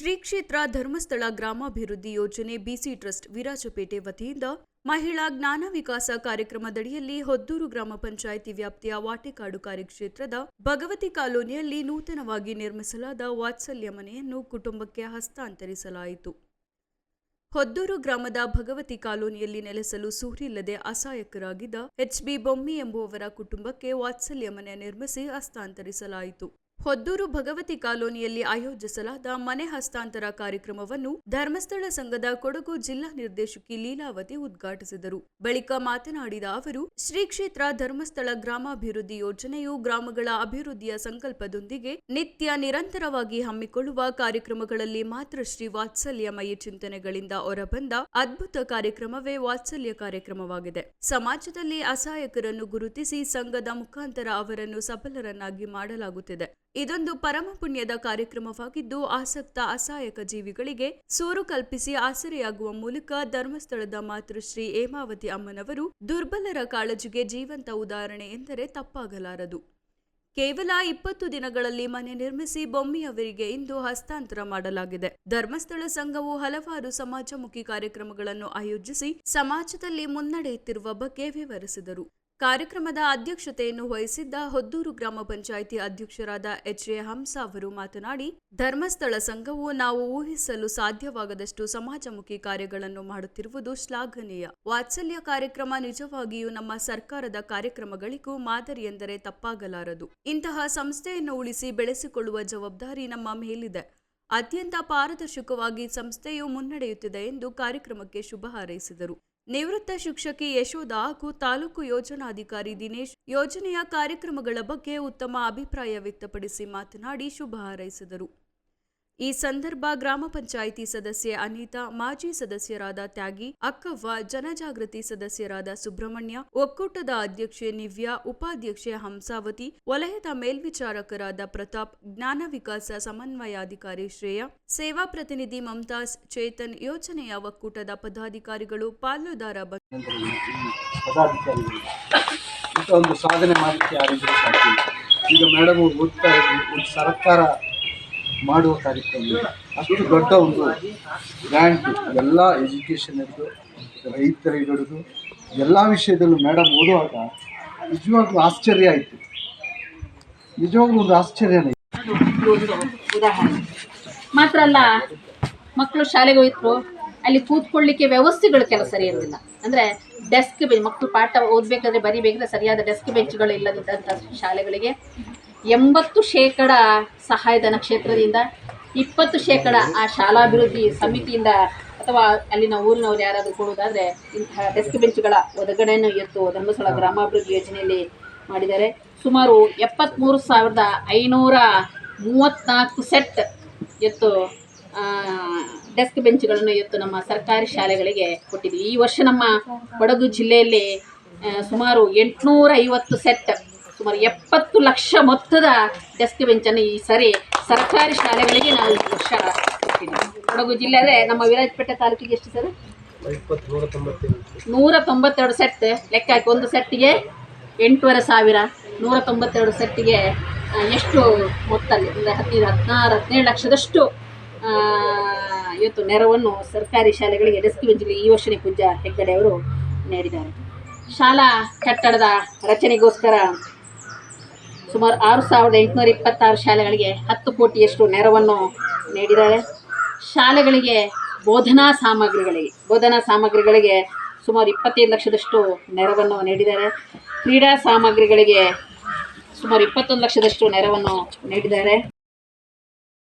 ಶ್ರೀ ಕ್ಷೇತ್ರ ಧರ್ಮಸ್ಥಳ ಗ್ರಾಮಾಭಿವೃದ್ಧಿ ಯೋಜನೆ ಬಿಸಿ ಟ್ರಸ್ಟ್ ವಿರಾಜಪೇಟೆ ವತಿಯಿಂದ ಮಹಿಳಾ ಜ್ಞಾನ ವಿಕಾಸ ಕಾರ್ಯಕ್ರಮದಡಿಯಲ್ಲಿ ಹೊದ್ದೂರು ಗ್ರಾಮ ಪಂಚಾಯಿತಿ ವ್ಯಾಪ್ತಿಯ ವಾಟೆಕಾಡು ಕಾರ್ಯಕ್ಷೇತ್ರದ ಭಗವತಿ ಕಾಲೋನಿಯಲ್ಲಿ ನೂತನವಾಗಿ ನಿರ್ಮಿಸಲಾದ ವಾತ್ಸಲ್ಯ ಮನೆಯನ್ನು ಕುಟುಂಬಕ್ಕೆ ಹಸ್ತಾಂತರಿಸಲಾಯಿತು. ಹೊದ್ದೂರು ಗ್ರಾಮದ ಭಗವತಿ ಕಾಲೋನಿಯಲ್ಲಿ ನೆಲೆಸಲು ಸೂರಿಲ್ಲದೆ ಅಸಹಾಯಕರಾಗಿದ್ದ ಎಚ್ಬಿ ಬೊಮ್ಮಿ ಎಂಬುವವರ ಕುಟುಂಬಕ್ಕೆ ವಾತ್ಸಲ್ಯ ಮನೆ ನಿರ್ಮಿಸಿ ಹಸ್ತಾಂತರಿಸಲಾಯಿತು. ಹೊದ್ದೂರು ಭಗವತಿ ಕಾಲೋನಿಯಲ್ಲಿ ಆಯೋಜಿಸಲಾದ ಮನೆ ಹಸ್ತಾಂತರ ಕಾರ್ಯಕ್ರಮವನ್ನು ಧರ್ಮಸ್ಥಳ ಸಂಘದ ಕೊಡಗು ಜಿಲ್ಲಾ ನಿರ್ದೇಶಕಿ ಲೀಲಾವತಿ ಉದ್ಘಾಟಿಸಿದರು. ಬಳಿಕ ಮಾತನಾಡಿದ ಅವರು ಶ್ರೀ ಕ್ಷೇತ್ರ ಧರ್ಮಸ್ಥಳ ಗ್ರಾಮಾಭಿವೃದ್ಧಿ ಯೋಜನೆಯು ಗ್ರಾಮಗಳ ಅಭಿವೃದ್ಧಿಯ ಸಂಕಲ್ಪದೊಂದಿಗೆ ನಿತ್ಯ ನಿರಂತರವಾಗಿ ಹಮ್ಮಿಕೊಳ್ಳುವ ಕಾರ್ಯಕ್ರಮಗಳಲ್ಲಿ ಮಾತ್ರ ಶ್ರೀ ವಾತ್ಸಲ್ಯಮಯಿ ಚಿಂತನೆಗಳಿಂದ ಹೊರಬಂದ ಅದ್ಭುತ ಕಾರ್ಯಕ್ರಮವೇ ವಾತ್ಸಲ್ಯ ಕಾರ್ಯಕ್ರಮವಾಗಿದೆ. ಸಮಾಜದಲ್ಲಿ ಅಸಹಾಯಕರನ್ನು ಗುರುತಿಸಿ ಸಂಘದ ಮುಖಾಂತರ ಅವರನ್ನು ಸಬಲರನ್ನಾಗಿ ಮಾಡಲಾಗುತ್ತಿದೆ. ಇದೊಂದು ಪರಮ ಪುಣ್ಯದ ಕಾರ್ಯಕ್ರಮವಾಗಿದ್ದು, ಆಸಕ್ತ ಅಸಹಾಯಕ ಜೀವಿಗಳಿಗೆ ಸೂರು ಕಲ್ಪಿಸಿ ಆಸರೆಯಾಗುವ ಮೂಲಕ ಧರ್ಮಸ್ಥಳದ ಮಾತೃಶ್ರೀ ಹೇಮಾವತಿ ಅಮ್ಮನವರು ದುರ್ಬಲರ ಕಾಳಜಿಗೆ ಜೀವಂತ ಉದಾಹರಣೆ ಎಂದರೆ ತಪ್ಪಾಗಲಾರದು. ಕೇವಲ ಇಪ್ಪತ್ತು ದಿನಗಳಲ್ಲಿ ಮನೆ ನಿರ್ಮಿಸಿ ಬೊಮ್ಮಿಯವರಿಗೆ ಇಂದು ಹಸ್ತಾಂತರ ಮಾಡಲಾಗಿದೆ. ಧರ್ಮಸ್ಥಳ ಸಂಘವು ಹಲವಾರು ಸಮಾಜಮುಖಿ ಕಾರ್ಯಕ್ರಮಗಳನ್ನು ಆಯೋಜಿಸಿ ಸಮಾಜದಲ್ಲಿ ಮುನ್ನಡೆಯುತ್ತಿರುವ ಬಗ್ಗೆ ವಿವರಿಸಿದರು. ಕಾರ್ಯಕ್ರಮದ ಅಧ್ಯಕ್ಷತೆಯನ್ನು ವಹಿಸಿದ್ದ ಹೊದ್ದೂರು ಗ್ರಾಮ ಪಂಚಾಯಿತಿ ಅಧ್ಯಕ್ಷರಾದ ಎಚ್ ಎ ಹಂಸ ಅವರು ಮಾತನಾಡಿ, ಧರ್ಮಸ್ಥಳ ಸಂಘವು ನಾವು ಊಹಿಸಲು ಸಾಧ್ಯವಾಗದಷ್ಟು ಸಮಾಜಮುಖಿ ಕಾರ್ಯಗಳನ್ನು ಮಾಡುತ್ತಿರುವುದು ಶ್ಲಾಘನೀಯ. ವಾತ್ಸಲ್ಯ ಕಾರ್ಯಕ್ರಮ ನಿಜವಾಗಿಯೂ ನಮ್ಮ ಸರ್ಕಾರದ ಕಾರ್ಯಕ್ರಮಗಳಿಗೂ ಮಾದರಿಯೆಂದರೆ ತಪ್ಪಾಗಲಾರದು. ಇಂತಹ ಸಂಸ್ಥೆಯನ್ನು ಉಳಿಸಿ ಬೆಳೆಸಿಕೊಳ್ಳುವ ಜವಾಬ್ದಾರಿ ನಮ್ಮ ಮೇಲಿದೆ. ಅತ್ಯಂತ ಪಾರದರ್ಶಕವಾಗಿ ಸಂಸ್ಥೆಯು ಮುನ್ನಡೆಯುತ್ತಿದೆ ಎಂದು ಕಾರ್ಯಕ್ರಮಕ್ಕೆ ಶುಭ ಹಾರೈಸಿದರು. ನಿವೃತ್ತ ಶಿಕ್ಷಕಿ ಯಶೋಧ ಹಾಗೂ ತಾಲೂಕು ಯೋಜನಾಧಿಕಾರಿ ದಿನೇಶ್ ಯೋಜನೆಯ ಕಾರ್ಯಕ್ರಮಗಳ ಬಗ್ಗೆ ಉತ್ತಮ ಅಭಿಪ್ರಾಯ ವ್ಯಕ್ತಪಡಿಸಿ ಮಾತನಾಡಿ ಶುಭ ಹಾರೈಸಿದರು. ಈ ಸಂದರ್ಭ ಗ್ರಾಮ ಪಂಚಾಯಿತಿ ಸದಸ್ಯೆ ಅನಿತಾ, ಮಾಜಿ ಸದಸ್ಯರಾದ ತ್ಯಾಗಿ, ಅಕ್ಕವ್ವ, ಜನಜಾಗೃತಿ ಸದಸ್ಯರಾದ ಸುಬ್ರಹ್ಮಣ್ಯ, ಒಕ್ಕೂಟದ ಅಧ್ಯಕ್ಷೆ ನಿವ್ಯಾ, ಉಪಾಧ್ಯಕ್ಷೆ ಹಂಸಾವತಿ, ವಲಯದ ಮೇಲ್ವಿಚಾರಕರಾದ ಪ್ರತಾಪ್, ಜ್ಞಾನ ವಿಕಾಸ ಸಮನ್ವಯಾಧಿಕಾರಿ ಶ್ರೇಯ, ಸೇವಾ ಪ್ರತಿನಿಧಿ ಮಮತಾಸ್ ಚೇತನ್, ಯೋಜನೆಯ ಒಕ್ಕೂಟದ ಪದಾಧಿಕಾರಿಗಳು, ಪಾಲುದಾರ ಸಾಧನೆ. ಈಗ ಮೇಡಮ್ ಸರ್ಕಾರ ಮಾಡುವ ಕಾರ್ಯಕ್ರಮ. ಅಷ್ಟು ದೊಡ್ಡ ಒಂದು ಗ್ರ್ಯಾಂಟ್ ಎಲ್ಲ ಎಜುಕೇಷನ್ ರೈತರ ಹಿಡಿದು ಎಲ್ಲ ವಿಷಯದಲ್ಲೂ ಮೇಡಮ್ ಓದುವಾಗ ನಿಜವಾಗ್ಲೂ ಆಶ್ಚರ್ಯ ಆಯಿತು. ನಿಜವಾಗ್ಲೂ ಒಂದು ಆಶ್ಚರ್ಯನೇ ಉದಾಹರಣೆ. ಮಾತ್ರ ಅಲ್ಲ, ಮಕ್ಕಳು ಶಾಲೆಗೆ ಹೋಯ್ತು ಅಲ್ಲಿ ಕೂತ್ಕೊಳ್ಳಿಕ್ಕೆ ವ್ಯವಸ್ಥೆಗಳು ಕೆಲ ಸರಿ ಇರಲಿಲ್ಲ. ಅಂದರೆ ಡೆಸ್ಕ್ ಬೆಂಚ್ ಮಕ್ಕಳು ಪಾಠ ಓದಬೇಕಾದ್ರೆ ಬರಿಬೇಕಾದ್ರೆ ಸರಿಯಾದ ಡೆಸ್ಕ್ ಬೆಂಚ್ಗಳು ಇಲ್ಲದಿದ್ದಂಥ ಶಾಲೆಗಳಿಗೆ. ಎಂಬತ್ತು ಶೇಕಡ ಸಹಾಯಧನ ಕ್ಷೇತ್ರದಿಂದ, ಇಪ್ಪತ್ತು ಶೇಕಡ ಆ ಶಾಲಾಭಿವೃದ್ಧಿ ಸಮಿತಿಯಿಂದ ಅಥವಾ ಅಲ್ಲಿನ ಊರಿನವ್ರು ಯಾರಾದರೂ ಕೊಡುವುದಾದರೆ ಇಂತಹ ಡೆಸ್ಕ್ ಬೆಂಚ್ಗಳ ಒದಗಡೆಯನ್ನು ಎತ್ತು ಧರ್ಮಸ್ಥಳ ಗ್ರಾಮಾಭಿವೃದ್ಧಿ ಯೋಜನೆಯಲ್ಲಿ ಮಾಡಿದ್ದಾರೆ. ಸುಮಾರು ಎಪ್ಪತ್ತ್ಮೂರು ಸಾವಿರದ ಐನೂರ ಮೂವತ್ತ್ನಾಲ್ಕು ಸೆಟ್ ಎತ್ತು ಡೆಸ್ಕ್ ಬೆಂಚ್ಗಳನ್ನು ಎತ್ತು ನಮ್ಮ ಸರ್ಕಾರಿ ಶಾಲೆಗಳಿಗೆ ಕೊಟ್ಟಿದ್ವಿ ಈ ವರ್ಷ ನಮ್ಮ ಕೊಡಗು ಜಿಲ್ಲೆಯಲ್ಲಿ ಸುಮಾರು ಎಂಟುನೂರ ಐವತ್ತು ಸೆಟ್ ಸುಮಾರು ಎಪ್ಪತ್ತು ಲಕ್ಷ ಮೊತ್ತದ ಡೆಸ್ಕ್ ಬೆಂಚನ್ನು ಈ ಸರಿ ಸರ್ಕಾರಿ ಶಾಲೆಗಳಿಗೆ ನಾವು ಈ ವರ್ಷ ಕೊಡಗು ಜಿಲ್ಲೆ ನಮ್ಮ ವಿರಾಜಪೇಟೆ ತಾಲೂಕಿಗೆ ಎಷ್ಟು ಸರ್? ನೂರ ತೊಂಬತ್ತೆರಡು ಸೆಟ್ ಲೆಕ್ಕ ಹಾಕಿ ಒಂದು ಸೆಟ್ಟಿಗೆ ಎಂಟೂವರೆ ಸಾವಿರ. ನೂರ ತೊಂಬತ್ತೆರಡು ಸೆಟ್ಟಿಗೆ ಎಷ್ಟು ಮೊತ್ತ ಅಂದರೆ ಹದಿನೈದು, ಹದಿನಾರು, ಹದಿನೇಳು ಲಕ್ಷದಷ್ಟು ಇವತ್ತು ನೆರವನ್ನು ಸರ್ಕಾರಿ ಶಾಲೆಗಳಿಗೆ ಡೆಸ್ಕ್ ಬೆಂಚ್ಗೆ ಈ ವರ್ಷನೇ ಪೂಜಾ ಹೆಗ್ಗಡೆ ಅವರು ನೀಡಿದ್ದಾರೆ. ಶಾಲಾ ಕಟ್ಟಡದ ರಚನೆಗೋಸ್ಕರ ಸುಮಾರು ಆರು ಸಾವಿರದ ಎಂಟುನೂರ ಇಪ್ಪತ್ತಾರು ಶಾಲೆಗಳಿಗೆ ಹತ್ತು ಕೋಟಿಯಷ್ಟು ನೆರವನ್ನು ನೀಡಿದ್ದಾರೆ. ಶಾಲೆಗಳಿಗೆ ಬೋಧನಾ ಸಾಮಗ್ರಿಗಳಿಗೆ ಬೋಧನಾ ಸಾಮಗ್ರಿಗಳಿಗೆ ಸುಮಾರು ಇಪ್ಪತ್ತೈದು ಲಕ್ಷದಷ್ಟು ನೆರವನ್ನು ನೀಡಿದ್ದಾರೆ. ಕ್ರೀಡಾ ಸಾಮಗ್ರಿಗಳಿಗೆ ಸುಮಾರು ಇಪ್ಪತ್ತೊಂದು ಲಕ್ಷದಷ್ಟು ನೆರವನ್ನು ನೀಡಿದ್ದಾರೆ.